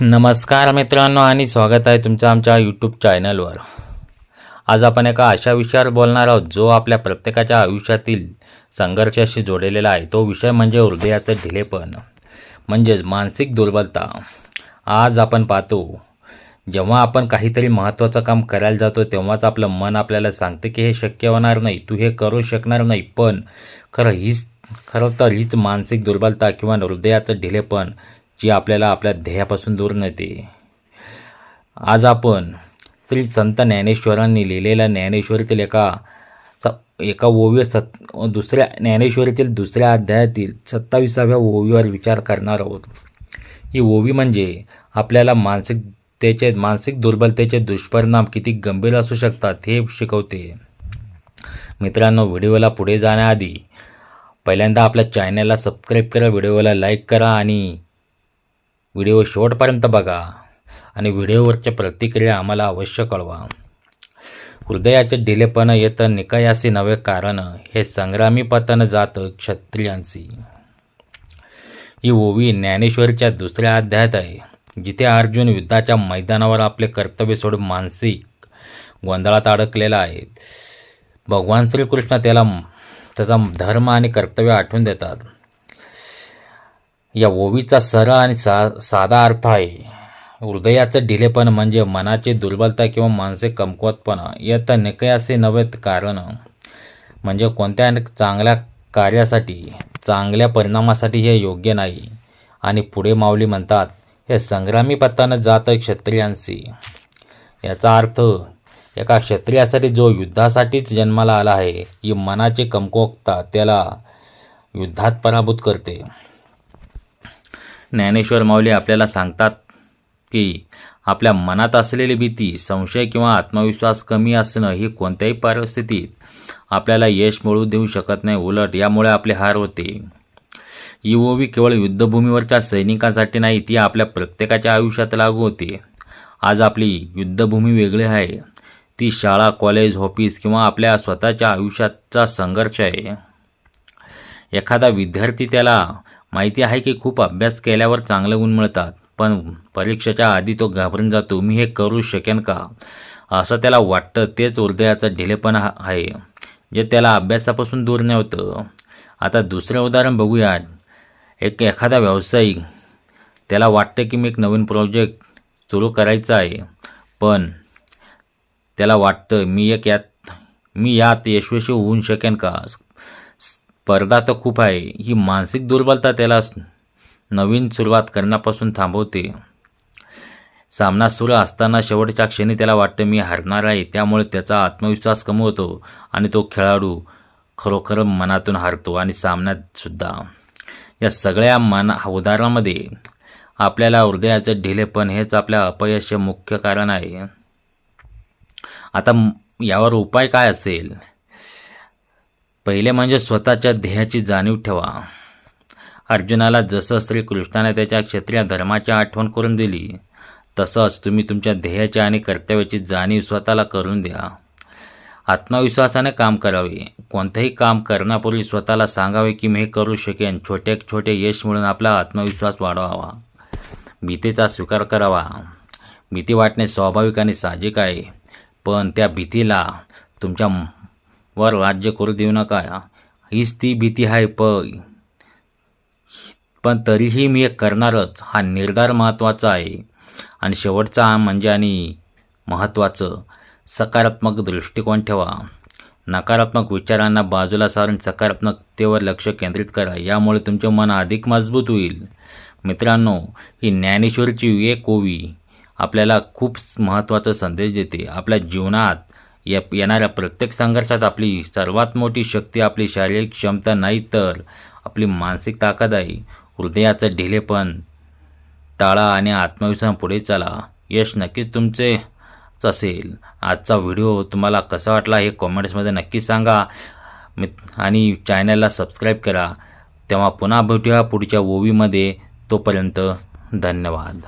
नमस्कार मित्रांनो आणि स्वागत आहे तुमचं आमच्या यूट्यूब चॅनलवर आज आपण एका अशा विषयावर बोलणार आहोत जो आपल्या प्रत्येकाच्या आयुष्यातील संघर्षाशी जोडलेला आहे. तो विषय म्हणजे हृदयाचं ढिलेपण म्हणजेच मानसिक दुर्बलता. आज आपण पाहतो जेव्हा आपण काहीतरी महत्त्वाचं काम करायला जातो तेव्हाच आपलं मन आपल्याला सांगते की हे शक्य होणार नाही तू हे करू शकणार नाही. पण खरं हीच खरं तर हीच मानसिक दुर्बलता किंवा हृदयाचं ढिलेपण जी आपल्याला आपल्या ध्येयापासून दूर नेते. आज आपण श्री संत ज्ञानेश्वरांनी लिहिलेल्या ज्ञानेश्वरीतील एका स एका ओवीवर सत दुसऱ्या ज्ञानेश्वरीतील दुसऱ्या अध्यायातील सत्ताविसाव्या ओवीवर विचार करणार आहोत. ही ओवी म्हणजे आपल्याला मानसिकतेचे मानसिक दुर्बलतेचे दुष्परिणाम किती गंभीर असू शकतात हे शिकवते. मित्रांनो व्हिडिओला पुढे जाण्याआधी पहिल्यांदा आपल्या चॅनलला सबस्क्राईब करा व्हिडिओला लाईक करा आणि व्हिडिओ शेवटपर्यंत बघा आणि व्हिडिओवरच्या प्रतिक्रिया आम्हाला अवश्य कळवा. हृदयाचे ढिलेपण येतं निकायासी नवे कारण हे संग्रामी पतन जातं क्षत्रियांशी. ही ओवी ज्ञानेश्वरीच्या दुसऱ्या अध्यायात आहे. जिथे अर्जुन युद्धाच्या मैदानावर आपले कर्तव्य सोडून मानसिक गोंधळात अडकलेला आहे. भगवान श्रीकृष्ण त्याला त्याचा धर्म आणि कर्तव्य आठवून देतात. या ओवीचा सरळ आणि सा साधा अर्थ आहे. हृदयाचं ढिलेपण म्हणजे मनाची दुर्बलता किंवा मानसिक कमकुवतपणा. यात निकयाचे नव्हेत कारण. म्हणजे कोणत्या चांगल्या कार्यासाठी चांगल्या परिणामासाठी हे योग्य नाही. आणि पुढे माऊली म्हणतात हे संग्रामी पत्तानं जात क्षत्रियांशी. याचा अर्थ एका क्षत्रियासाठी जो युद्धासाठीच जन्माला आला आहे ही मनाची कमकुवता त्याला युद्धात पराभूत करते. ज्ञानेश्वर माऊली आपल्याला सांगतात की आपल्या मनात असलेली भीती संशय किंवा आत्मविश्वास कमी असणं ही कोणत्याही परिस्थितीत आपल्याला यश मिळवू देऊ शकत नाही. उलट यामुळे आपले हार होते. ही ओवी केवळ युद्धभूमीवरच्या सैनिकांसाठी नाही ती आपल्या प्रत्येकाच्या आयुष्यात लागू होते. आज आपली युद्धभूमी वेगळी आहे. ती शाळा कॉलेज ऑफिस किंवा आपल्या स्वतःच्या आयुष्याचा संघर्ष आहे. एखादा विद्यार्थी त्याला माहिती आहे की खूप अभ्यास केल्यावर चांगले गुण मिळतात पण परीक्षेच्या आधी तो घाबरून जातो मी हे करू शकेन का? असं त्याला वाटतं. तेच हृदयाचं ढिलेपण आहे जे त्याला अभ्यासापासून दूर नव्हतं आता दुसरं उदाहरण बघूया. एक एखादा व्यावसायिक त्याला वाटतं की मी एक नवीन प्रोजेक्ट सुरू करायचा आहे पण त्याला वाटतं मी एक यात मी यात यशस्वी होऊ शकेन का? स्पर्धा तर खूप आहे. ही मानसिक दुर्बलता त्याला नवीन सुरुवात करण्यापासून थांबवते. सामना सुरू असताना शेवटच्या क्षणी त्याला वाटतं मी हरणार आहे. त्यामुळे त्याचा आत्मविश्वास कमी होतो आणि तो खेळाडू खरोखर मनातून हारतो आणि सामन्यातसुद्धा या सगळ्या मन उदाहरणामध्ये आपल्याला हृदयाचं ढिलेपण हेच आपल्या अपयश मुख्य कारण आहे. आता यावर उपाय काय असेल? पहिले म्हणजे स्वतःच्या ध्येयाची जाणीव ठेवा. अर्जुनाला जसं श्रीकृष्णाने त्याच्या क्षत्रिय धर्माची आठवण करून दिली तसंच तुम्ही तुमच्या ध्येयाची आणि कर्तव्याची जाणीव स्वतःला करून द्या. आत्मविश्वासाने काम करावे. कोणतंही काम करण्यापूर्वी स्वतःला सांगावे की मी हे करू शकेन. छोटे छोटे यश मिळून आपला आत्मविश्वास वाढवावा. भीतीचा स्वीकार करावा. भीती वाटणे स्वाभाविक आणि साहजिक आहे. पण त्या भीतीला तुमच्या वर राज्य करू देऊ नका. हीच ती भीती आहे प पण तरीही मी एक करणारच. हा निर्धार महत्त्वाचा आहे. आणि शेवटचा म्हणजे आणि महत्त्वाचं सकारात्मक दृष्टिकोन ठेवा. नकारात्मक विचारांना बाजूला सारून सकारात्मकतेवर लक्ष केंद्रित करा. यामुळे तुमचे मन अधिक मजबूत होईल. मित्रांनो ही ज्ञानेश्वरीची एक ओवी आपल्याला खूप महत्त्वाचा संदेश देते. आपल्या जीवनात या येणाऱ्या प्रत्येक संघर्षात आपली सर्वात मोठी शक्ती आपली शारीरिक क्षमता नाही तर आपली मानसिक ताकद आहे. हृदयाचं ढिलेपण टाळा आणि आत्मविश्वास पुढे चला. यश नक्कीच तुमचेच असेल. आजचा व्हिडिओ तुम्हाला कसा वाटला हे कॉमेंट्समध्ये नक्की सांगा. मी आणि चॅनलला सबस्क्राईब करा. तेव्हा पुन्हा भेटूया पुढच्या ओवीमध्ये. तोपर्यंत धन्यवाद.